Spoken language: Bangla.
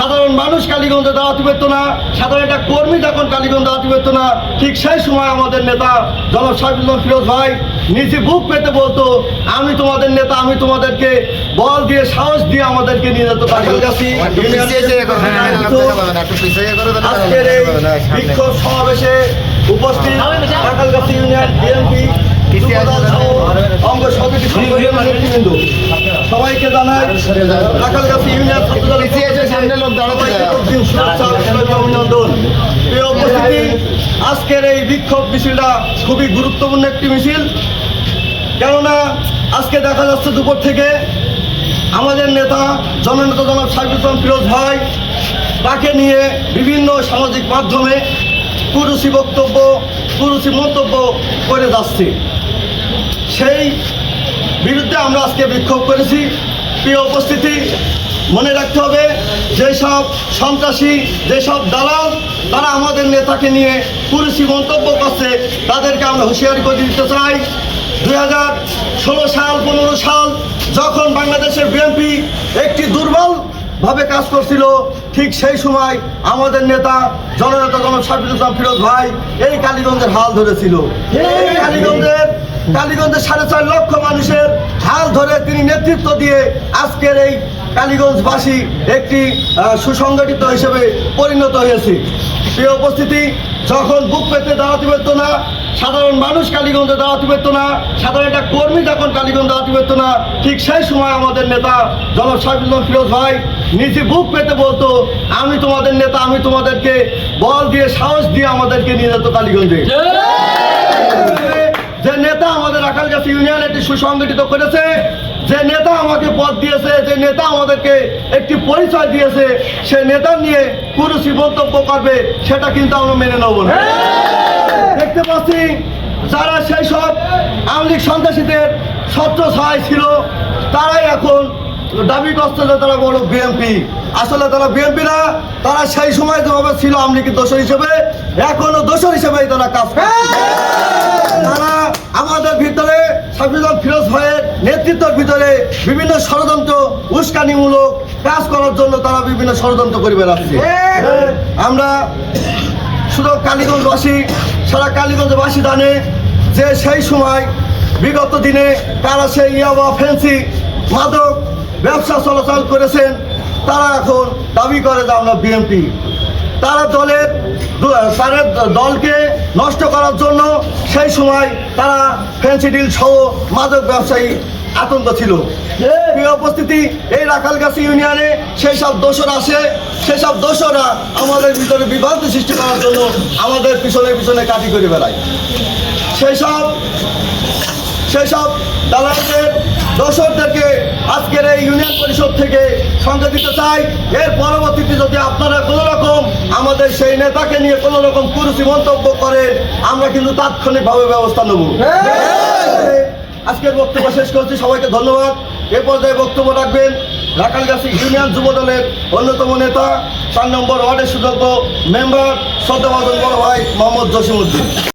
সাধারণ মানুষ কালীগঞ্জে দাওয়াতি পেত না সাধারণ একটা কর্মী যখন কালীগঞ্জ দাওয়াতি পেত না ঠিক সেই সময় আমাদের নেতা জনাব সাহেবুল্লাহ ফিরোজ ভাই নিজে বুক পেতে বলতো আমি তোমাদের নেতা আমি তোমাদেরকে বল দিয়ে সাহস দিয়ে আমাদেরকে নিয়ে যেত আজকের এই বিক্ষোভ সমাবেশে উপস্থিত ইউনিয়ন বিএনপি অঙ্গ সমিতি সবাইকে জানাই ইউনিয়ন ছাত্রদল অভিনন্দন। প্রিয় উপস্থিতি আজকের এই বিক্ষোভ মিছিলটা খুবই গুরুত্বপূর্ণ একটি মিছিল। কেননা আজকে দেখা যাচ্ছে দুপুর থেকে আমাদের নেতা জননেতা জনাব ইসলাম ফিরোজ ভাই তাকে নিয়ে বিভিন্ন সামাজিক মাধ্যমে পুরুষি বক্তব্য পুরুষি মন্তব্য করে যাচ্ছে। সেই বিরুদ্ধে আমরা আজকে বিক্ষোভ করেছি। প্রিয় উপস্থিতি, মনে রাখতে হবে, যেসব সন্ত্রাসী, যেসব দালাল, তারা আমাদের নেতাকে নিয়ে পুরুষি মন্তব্য করছে, তাদেরকে আমরা হুঁশিয়ারি করে দিতে চাই। দুই হাজার ষোলো সাল, পনেরো সাল, যখন বাংলাদেশের বিএনপি একটি দুর্বল ভাবে কাজ করছিল, ঠিক সেই সময় আমাদের নেতা জননেতা জনক সাবির ফিরোজ ভাই এই কালীগঞ্জের হাল ধরেছিল। এই কালীগঞ্জের কালীগঞ্জের সাড়ে চার লক্ষ মানুষের হাল ধরে তিনি নেতৃত্ব দিয়ে আজকের এই কালীগঞ্জবাসী একটি সুসংগঠিত হিসেবে পরিণত হয়েছে। প্রিয় উপস্থিতি, যখন বুক পেতে দাঁড়াতে পেত না, সাধারণ মানুষ কালীগঞ্জে দাঁড়াতে পেত না, সাধারণ একটা কর্মী যখন কালীগঞ্জ দাঁড়াতে পেত না, ঠিক সেই সময় আমাদের নেতা সাহেবুল্লাহ ফিরোজ ভাই নিজে বুক পেতে বলতো, আমি তোমাদের নেতা, আমি তোমাদেরকে বল দিয়ে, সাহস দিয়ে আমাদেরকে নিয়ে যেত কালীগঞ্জে। যে নেতা আমাদের আকালগাছি ইউনিয়ন একটি সুসংগঠিত করেছে, যে নেতা আমাকে পদ দিয়েছে, যে নেতা আমাদেরকে একটি পরিচয় দিয়েছে, সে নেতা নিয়ে কুরুচি মন্তব্য করবে, সেটা কিন্তু আমরা মেনে নেব না। দেখতে পাচ্ছি, যারা সেই সব আওয়ামী সন্ত্রাসীদের ছত্র ছায় ছিল, তারাই এখন দাবি করছে যে তারা বড় বিএনপি। আসলে তারা বিএনপি না, তারা সেই সময় যেভাবে ছিল আওয়ামী লীগের দোষর হিসেবে, এখনও দোষর হিসেবেই তারা কাজ করছে তারা আমাদের ভিতরে সাফিজুল ফিরোজ ভাইয়ের নেতৃত্বের ভিতরে বিভিন্ন ষড়যন্ত্র উস্কানিমূলক কাজ করার জন্য তারা বিভিন্ন ষড়যন্ত্র করে বেড়াচ্ছে। আমরা শুধু কালীগঞ্জবাসী সারা কালীগঞ্জবাসী জানে যে সেই সময় বিগত দিনে তারা সেই ইয়াবা ফেন্সি মাদক ব্যবসা চলাচল করেছেন। তারা এখন দাবি করে যে আমরা বিএনপি। তারা দলের তাদের দলকে নষ্ট করার জন্য সেই সময় তারা ফেন্সি ডিল সহ মাদক ব্যবসায়ী আতঙ্ক ছিল। উপস্থিতি এই রাখালগাছি ইউনিয়নে সেই সব দোষর আসে। সেসব দোষরা আমাদের ভিতরে বিভ্রান্তি সৃষ্টি করার জন্য আমাদের পিছনে পিছনে কাটি করে বেড়ায়। সেই সব সেই সব দালালদের দর্শকদেরকে আজকের এই ইউনিয়ন পরিষদ থেকে সঙ্গে দিতে চাই। এর পরবর্তীতে যদি আপনারা কোনো রকম আমাদের সেই নেতাকে নিয়ে কোনো রকম কুরুচি মন্তব্য করেন আমরা কিন্তু তাৎক্ষণিকভাবে ব্যবস্থা নেব। আজকের বক্তব্য শেষ করছি, সবাইকে ধন্যবাদ। এ পর্যায়ে বক্তব্য রাখবেন রাখালগাছি ইউনিয়ন যুব দলের অন্যতম নেতা, চার নম্বর ওয়ার্ডের সুযোগ্য মেম্বার শ্রদ্ধাবাদন বড় ভাই মোহাম্মদ জসিমুদ্দিন